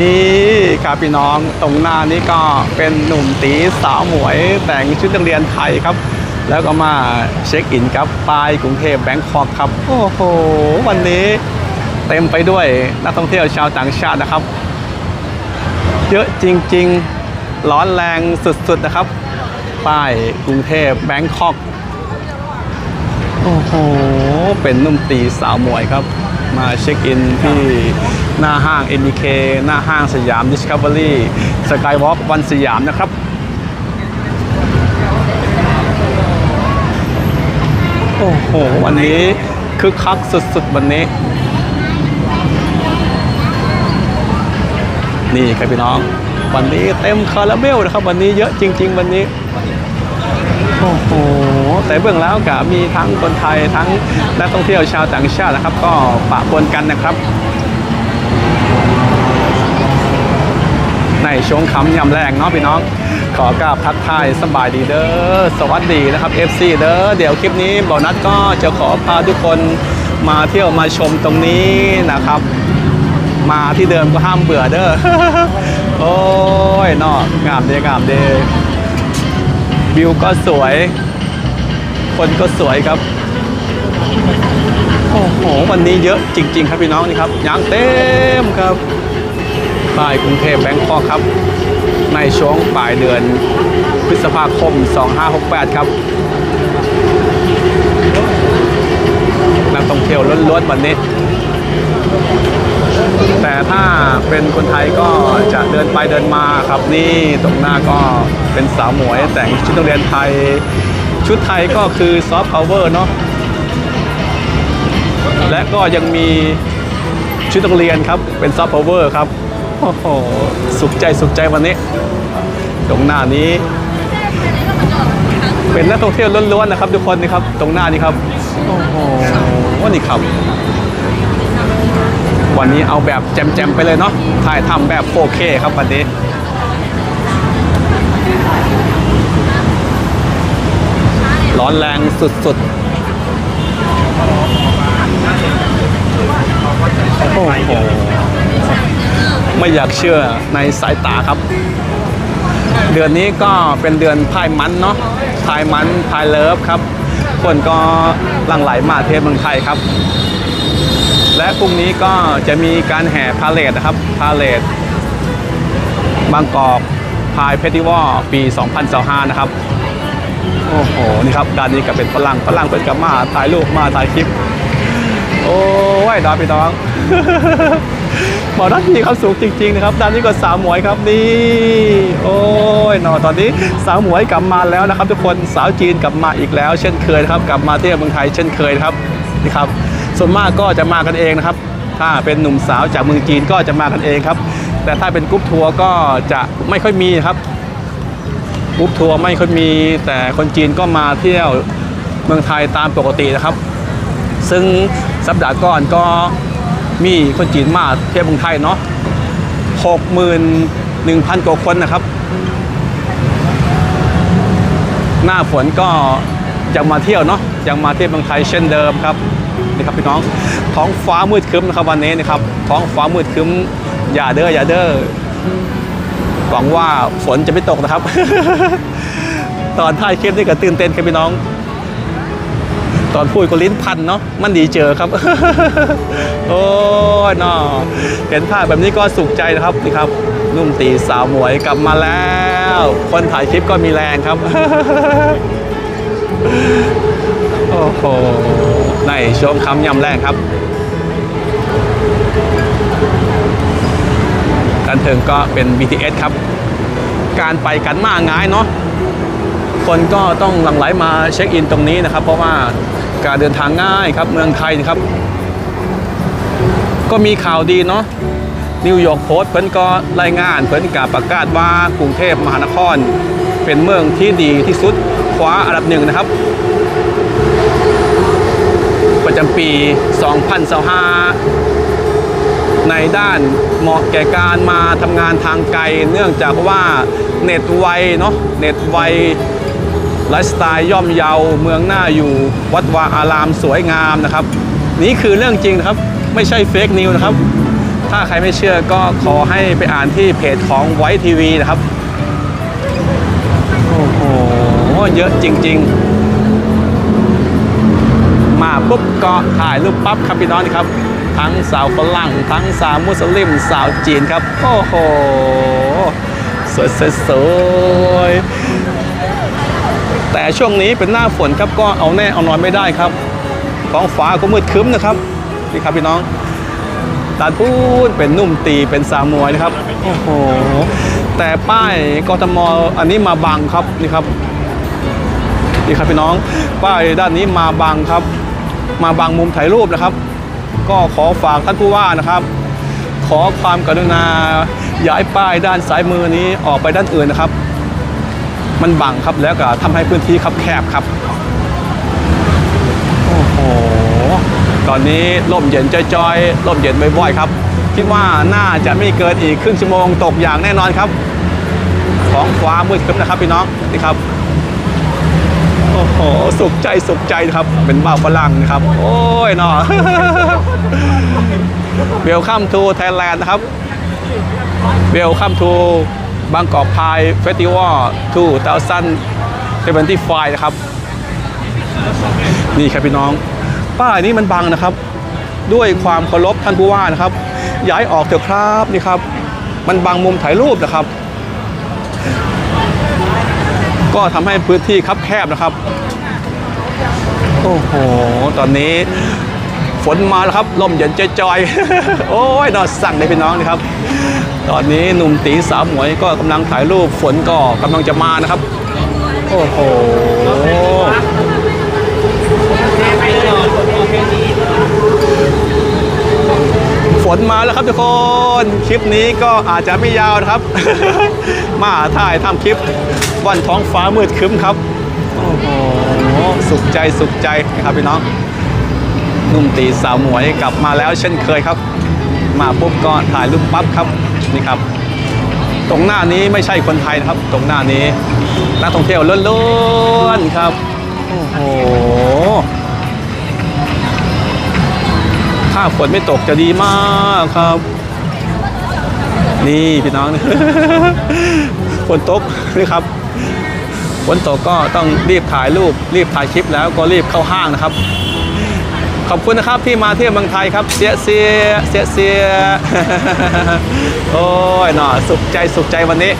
นี่ครับพี่น้องตรงหน้านี้ก็เป็นหนุ่มตีสาวหมวยแต่งชุดนักเรียนไทยครับ แล้วก็มาเช็คอินครับปลายกรุงเทพแบงคอกครับ โอ้โห วันนี้เต็มไปด้วยนักท่องเที่ยวชาวต่างชาตินะครับ เยอะจริง ๆ ร้อนแรงสุด ๆ นะครับป้ายกรุงเทพแบงคอก โอ้โห เป็นนุ่มตีสาวหมวยครับ มาเช็คอินที่หน้าห้าง NDK หน้าห้างสยาม Discovery Skywalk วันสยามนะครับโอ้โห วันนี้คึกคักสุดๆ วันนี้ นี่ครับพี่น้อง วันนี้เต็มคาราเบลนะครับ วันนี้เยอะจริง ๆ วันนี้ โอ้โห แต่เบื้องแล้วก็มีทั้งคนไทยทั้งนักท่องเที่ยวชาวต่างชาตินะครับ ก็ปะปนกันนะครับ ในช่วงคำยำแรงเนาะพี่น้อง ขอกราบทักทายสบายดีเด้อสวัสดีนะครับ FC เด้อเดี๋ยวคลิปนี้บอนัทก็จะขอพาทุกคนมาเที่ยวมาชมตรงนี้นะครับ มาที่เดิมก็ห้ามเบื่อเด้อโอ้ยนอกงามเดงามเดวิวก็สวย คนก็สวยครับ โอ้โห วันนี้เยอะจริง ๆ ครับพี่น้องนี่ครับยางเต็มครับป้ายกรุงเทพแบงคอกครับ ในช่วงปลายเดือนพฤษภาคม 2568 ครับนักท่องเที่ยวล้วนๆวันนี้แต่ถ้าเป็นคนไทยก็จะเดินไปเดินมาครับนี่ตรงหน้าก็เป็นสาวหมวยแต่งชุดนักเรียนไทย ชุดไทยก็คือซอฟต์พาวเวอร์เนาะและก็ยังมีชุดนักเรียนครับ เป็นซอฟต์พาวเวอร์ครับ โอ้โห สุขใจสุขใจวันนี้ ตรงหน้านี้ เป็นนักท่องเที่ยวล้วนๆนะครับ ทุกคนนี่ครับ ตรงหน้านี้ครับ โอ้โหว่านี่ครับ วันนี้เอาแบบแจมๆไปเลยเนาะถ่ายทำแบบ 4K ครับวันนี้ ร้อนแรงสุดๆ โอ้โห ไม่อยากเชื่อในสายตาครับ เดือนนี้ก็เป็นเดือนพายมันเนาะพายมันพายเลิฟครับ คนก็หลั่งไหลมาเทศเมืองไทยครับ และพรุ่งนี้ก็จะมีการแห่พาเลทนะครับ พาเลทบางกอกพายเพติวอปี 2025 นะครับ โอ้โห นี่ครับด้านนี้ก็เป็นฝรั่งฝรั่งเป็นกับมาถ่ายรูปมาถ่ายคลิป โอ้ยดอยไปน้องหมอนัทมีความสุขจริงๆนะครับด้านนี้ก็สาวหมวยครับนี่ โอ้ยหนอตอนนี้สาวหมวยกลับมาแล้วนะครับ ทุกคนสาวจีนกลับมาอีกแล้ว เช่นเคยนะครับ กลับมาเที่ยวเมืองไทยเช่นเคยนะครับนี่ครับ ส่วนมากก็จะมากันเองนะครับ ถ้าเป็นหนุ่มสาวจากเมืองจีนก็จะมากันเองครับ แต่ถ้าเป็นกรุ๊ปทัวร์ก็จะไม่ค่อยมีครับ กรุ๊ปทัวร์ไม่ค่อยมี แต่คนจีนก็มาเที่ยวเมืองไทยตามปกตินะครับ ซึ่งสัปดาห์ก่อนก็มีคนจีนมาเที่ยวเมืองไทยเนาะหกหมื่นหนึ่งพันกว่าคนนะครับ หน้าฝนก็ยังมาเที่ยวเนาะยังมาเที่ยวเมืองไทยเช่นเดิมครับนี่ครับพี่น้องท้องฟ้ามืดครึ้มนะครับวันนี้นะครับท้องฟ้ามืดครึ้มอย่าเด้ออย่าเด้อ หวังว่าฝนจะไม่ตกนะครับ ตอนท้ายคลิปนี่ก็ตื่นเต้นครับพี่น้อง ตอนพูดก็ลิ้นพันเนาะมันดีเจอครับ โอ้ยนาะเห็นภาพแบบนี้ก็สุขใจนะครับนี่ครับ นุ่มตีสาวหมวยกลับมาแล้ว คนถ่ายคลิปก็มีแรงครับโอ้โหในช่วงคำยำแรกครับ กันเถึงก็เป็น BTS ครับ การไปกันมาง่ายเนาะคนก็ต้องหลั่งไหลมาเช็คอินตรงนี้นะครับ เพราะว่าการเดินทางง่ายครับเมืองไทยนะครับ ก็มีข่าวดีเนาะนิวยอร์กโพสต์เพิ่นก็รายงานเพิ่นกาประกาศว่ากรุงเทพมหานคร เป็นเมืองที่ดีที่สุดคว้าอันดับหนึ่งนะครับ ประจำปี 2025 ในด้านเหมาะแก่การมาทำงานทางไกล เนื่องจากว่าเน็ตไวเนาะเน็ตไวไลฟ์สไตล์ย่อมเยาเมืองหน้าอยู่วัดวาอารามสวยงามนะครับ นี่คือเรื่องจริงนะครับ ไม่ใช่เฟกนิวนะครับ ถ้าใครไม่เชื่อก็ขอให้ไปอ่านที่เพจของไวทีวีนะครับ โอ้โห เยอะจริง ๆ มาปุ๊บก็ถ่ายรูปปั๊บครับพี่น้องนะครับ ทั้งสาวฝรั่ง ทั้งสาวมุสลิมสาวจีนครับ โอ้โห สวยสวยสวยแต่ช่วงนี้เป็นหน้าฝนครับก็เอาแน่เอานอนไม่ได้ครับท้องฟ้าก็มืดครึ้มนะครับนี่ครับพี่น้องตาดพูดเป็นนุ่มตีเป็นสาวมวยนะครับโอ้โหแต่ป้ายกทมอันนี้มาบังครับนี่ครับนี่ครับพี่น้องป้ายด้านนี้มาบังครับ มาบังมุมถ่ายรูปนะครับ ก็ขอฝากท่านผู้ว่านะครับ ขอความกรุณาย้ายป้ายด้านซ้ายมือนี้ออกไปด้านอื่นนะครับ มันบังครับแล้วก็ทำให้พื้นที่คับแคบครับโอ้โหตอนนี้ลมเย็นจอยๆลมเย็นบ่อยๆครับคิดว่าน่าจะไม่เกินอีกครึ่งชั่วโมงตกอย่างแน่นอนครับ ของฟ้ามืดครึ้มนะครับพี่น้องนี่ครับ โอ้สุขใจสุขใจนะครับ เป็นบ่าฝรั่งนะครับ โอ้ยเนาะเวลคัมทูไทยแลนด์นะครับเวลคัมทูบางกอกพายเฟสติวัลทูเตาซันเทเวนตี้ไฟนะครับ นี่ครับพี่น้อง ป้ายนี้มันบังนะครับ ด้วยความเคารพท่านผู้ว่านะครับ ย้ายออกเถอะครับนี่ครับ มันบังมุมถ่ายรูปนะครับ ก็ทำให้พื้นที่คับแคบนะครับ โอ้โห ตอนนี้ฝนมาแล้วครับ ลมเย็นจอยๆ โอ้ยนอนสั่งเลยพี่น้องนะครับ ตอนนี้หนุ่มตีสาวหมวยก็กำลังถ่ายรูปฝนก็กำลังจะมานะครับ โอ้โห นมาแล้วครับทุกคน คลิปนี้ก็อาจจะไม่ยาวนะครับ มาถ่ายทำคลิปวันท้องฟ้ามืดครึ้มครับ โอ้โห สุขใจสุขใจนะครับพี่น้อง นุ่มตีสาวหมวยกลับมาแล้วเช่นเคยครับ มาปุ๊บก็ถ่ายรูปปั๊บครับนี่ครับ ตรงหน้านี้ไม่ใช่คนไทยนะครับ ตรงหน้านี้นักท่องเที่ยวล้วนๆครับ โอ้โห ถ้าฝนไม่ตกจะดีมากครับ นี่พี่น้องฝนตกนี่ครับฝนตกก็ต้องรีบถ่ายรูป รีบถ่ายคลิปแล้วก็รีบเข้าห้างนะครับ ขอบคุณนะครับที่มาเที่ยวเมืองไทยครับ เสียเสียเสียเสียโอ้ยหน่อสุขใจสุขใจวันนี้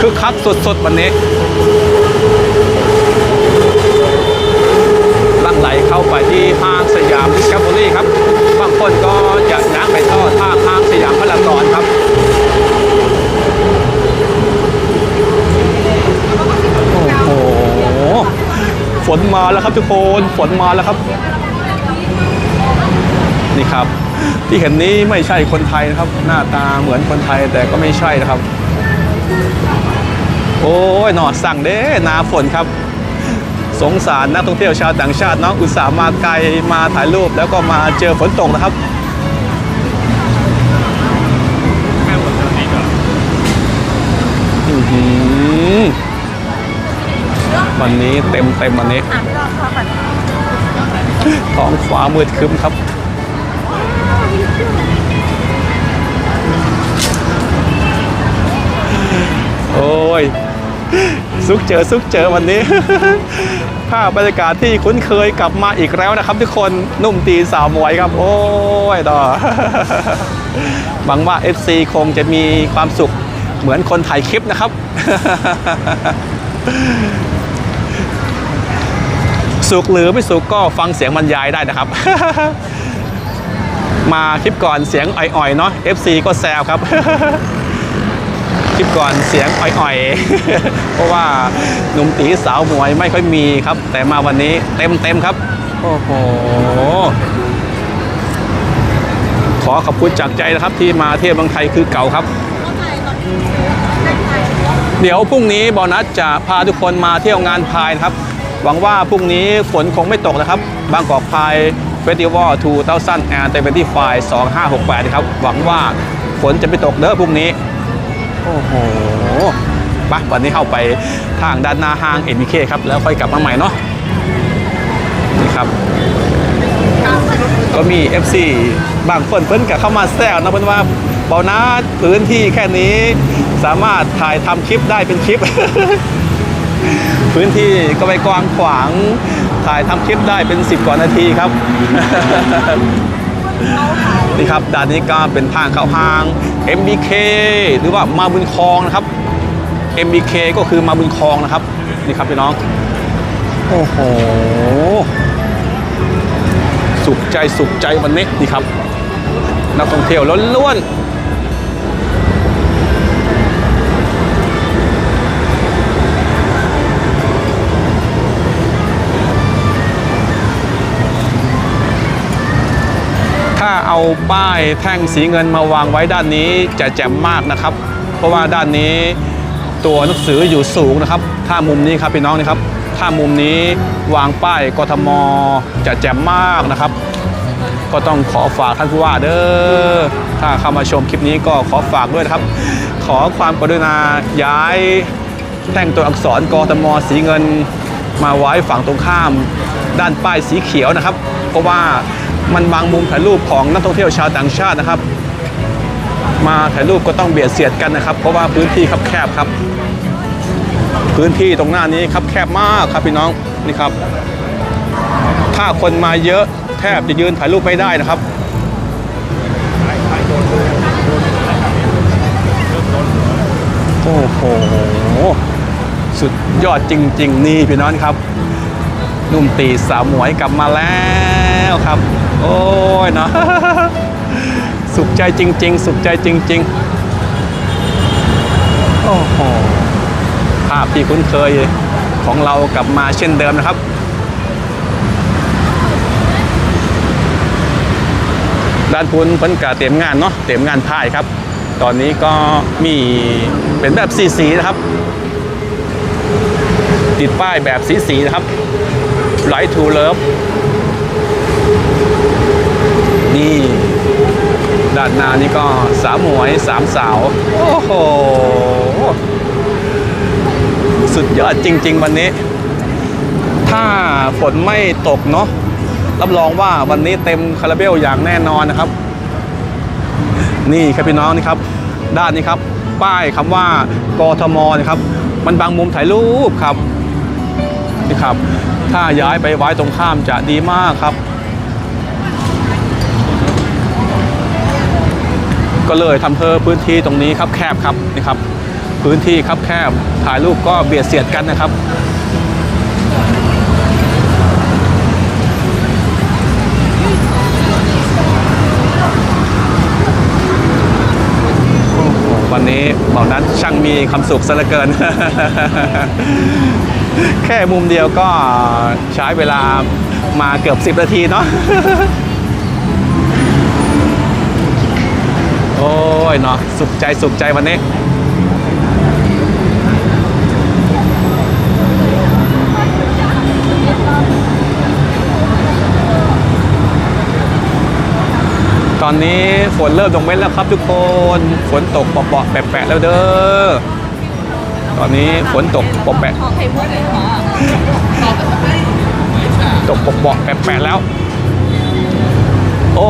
คึกคักสุดๆวันนี้ ลัง ไหลเข้าไปที่ห้างสยามดิสคัฟเวอรี่ครับ บางคนก็จะนั่งไปทอดท่าห้างสยามพารากอนครับโอ้โหฝนมาแล้วครับทุกคนฝนมาแล้วครับ นี่ครับ ที่เห็นนี้ไม่ใช่คนไทยนะครับ หน้าตาเหมือนคนไทยแต่ก็ไม่ใช่นะครับ โอ้ยหนอสั่งเด้หนาฝนครับ สงสารนักท่องเที่ยวชาวต่างชาติเนาะอุตส่าห์มาไกลมาถ่ายรูปแล้วก็มาเจอฝนตกนะครับวันนี้เต็มเต็มวันนี้ท้องฟ้ามืดครึ้มครับโอ้ยสุกเจอสุกเจอวันนี้ ภาพบรรยากาศที่คุ้นเคยกลับมาอีกแล้วนะครับ ทุกคนนุ่มตีสาวมวยครับ โอ้ยต่อหวังว่า FC คงจะมีความสุขเหมือนคนถ่ายคลิปนะครับ สุขหรือไม่สุขก็ฟังเสียงบรรยายได้นะครับ มาคลิปก่อนเสียงอ่อยๆเนาะ FC ก็แซวครับ คลิปก่อนเสียงอ่อยๆ เพราะว่าหนุ่มตีสาวหมวยไม่ค่อยมีครับ แต่มาวันนี้เต็มเต็มครับ โอ้โห ขอขอบคุณจากใจนะครับที่มาเที่ยวเมืองไทยคือเก่าครับ เดี๋ยวพรุ่งนี้บอนัสจะพาทุกคนมาเที่ยวงานพายนะครับ หวังว่าพรุ่งนี้ฝนคงไม่ตกนะครับ บางกอกพายเฟสติวัล2000 and 25 2568นะครับ หวังว่าฝนจะไม่ตกเด้อพรุ่งนี้ โอ้โหไปะวันนี้เข้าไปทางด้านหน้าห้าง MBK คครับ แล้วค่อยกลับมาใหม่เนาะนี่ครับ ก็มี FC บางคนเพิ่นก็เข้ามาแซวนะเพิ่นว่าเบานาพื้นที่แค่นี้สามารถถ่ายทำคลิปได้เป็นคลิป พื้นที่ก็ไปกว้างขวางถ่ายทำคลิปได้เป็น10กว่านาทีครับนี่ครับด้านนี้ก็เป็นทางเข้าห้าง MBK หรือว่ามาบุญคลองนะครับ MBK ก็คือมาบุญคลองนะครับนี่ครับพี่น้อง โอ้โห สุขใจสุขใจวันนี้นี่ครับนักท่องเที่ยวล้วน ถ้าเอาป้ายแท่งสีเงินมาวางไว้ด้านนี้จะแจ่มมากนะครับ เพราะว่าด้านนี้ตัวหนังสืออยู่สูงนะครับ ถ้ามุมนี้ครับพี่น้องนี่ครับ ถ้ามุมนี้วางป้ายกทมจะแจ่มมากนะครับ ก็ต้องขอฝากท่านผู้ว่าเด้อ ถ้าเข้ามาชมคลิปนี้ก็ขอฝากด้วยนะครับ ขอความกรุณาย้ายแท่งตัวอักษรกทมสีเงินมาไว้ฝั่งตรงข้าม ด้านป้ายสีเขียวนะครับ เพราะว่า มันบางมุมถ่ายรูปของนักท่องเที่ยวชาวต่างชาตินะครับ มาถ่ายรูปก็ต้องเบียดเสียดกันนะครับ เพราะว่าพื้นที่คับแคบครับ พื้นที่ตรงหน้านี้ครับแคบมากครับพี่น้องนี่ครับ ถ้าคนมาเยอะแทบจะยืนถ่ายรูปไม่ได้นะครับโอ้โหสุดยอดจริง ๆ นี่พี่น้องครับนุ่มตีสาวหมวยกลับมาแล้ว ครับ โอ้ยนะสุขใจจริง ๆ สุขใจจริง ๆ โอ้โหภาพที่คุ้นเคยของเรากลับมาเช่นเดิมนะครับด้านพุ้นเพิ่นกะเตรียมงานเนาะเตรียมงานพายครับ ตอนนี้ก็มีเป็นแบบสีสีนะครับ ติดป้ายแบบสีสีนะครับ Right to Love นี่ด้านหน้านี่ก็สามหมวยสามสาว โอ้โห สุดยอดจริง ๆ วันนี้ ถ้าฝนไม่ตกเนาะรับรองว่าวันนี้เต็มคาราเบลอย่างแน่นอนนะครับ นี่ครับพี่น้องนี่ครับ ด้านนี้ครับ ป้ายคำว่ากทมนะครับ มันบางมุมถ่ายรูปครับนี่ครับ ถ้าย้ายไปไว้ตรงข้ามจะดีมากครับ ก็เลยทำเพิ่มพื้นที่ตรงนี้ครับแคบครับนี่ครับ พื้นที่ครับแคบถ่ายรูปก็เบียดเสียดกันนะครับโอ้โหวันนี้เบานัดช่างมีความสุขซะเหลือเกิน แค่มุมเดียวก็ใช้เวลามาเกือบ 10 นาทีเนาะ โอ้ย เนาะสุขใจสุขใจวันนี้ตอนนี้ฝนเริ่มตกเม็ดแล้วครับทุกคนฝนตกเปาะๆแปะๆแล้วเด้อตอนนี้ฝนตกเปาะแปะขอไข่มุกหน่อยค่ะตกเปาะๆแปะๆแล้ว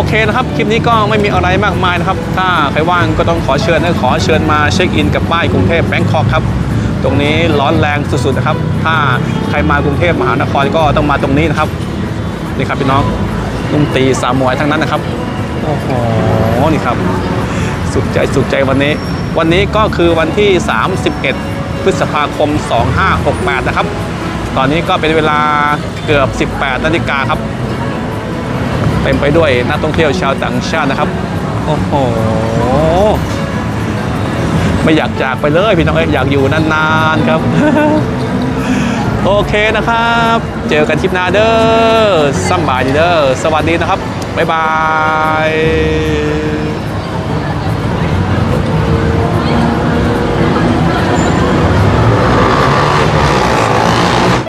เคนะครับ คลิปนี้ก็ไม่มีอะไรมากมายนะครับ ถ้าใครว่างก็ต้องขอเชิญนะขอเชิญมาเช็คอินกับป้ายกรุงเทพแบงคอกครับ ตรงนี้ร้อนแรงสุดๆนะครับ ถ้าใครมากรุงเทพมหานครก็ต้องมาตรงนี้นะครับ นี่ครับพี่น้องนุ่มตีสามมวยทั้งนั้นนะครับ โอ้โห นี่ครับ สุขใจสุขใจวันนี้ วันนี้ก็คือวันที่ 31 พฤษภาคม 2568 นะครับ ตอนนี้ก็เป็นเวลาเกือบ 18 นาฬิกาครับ เต็มไปด้วยนักท่องเที่ยวชาวต่างชาตินะครับ โอ้โห ไม่อยากจากไปเลยพี่น้องเอ้ยอยากอยู่นานๆครับ โอเคนะครับ เจอกันคลิปหน้าเด้อสำบายดีเด้อ สวัสดีนะครับ บ๊ายบาย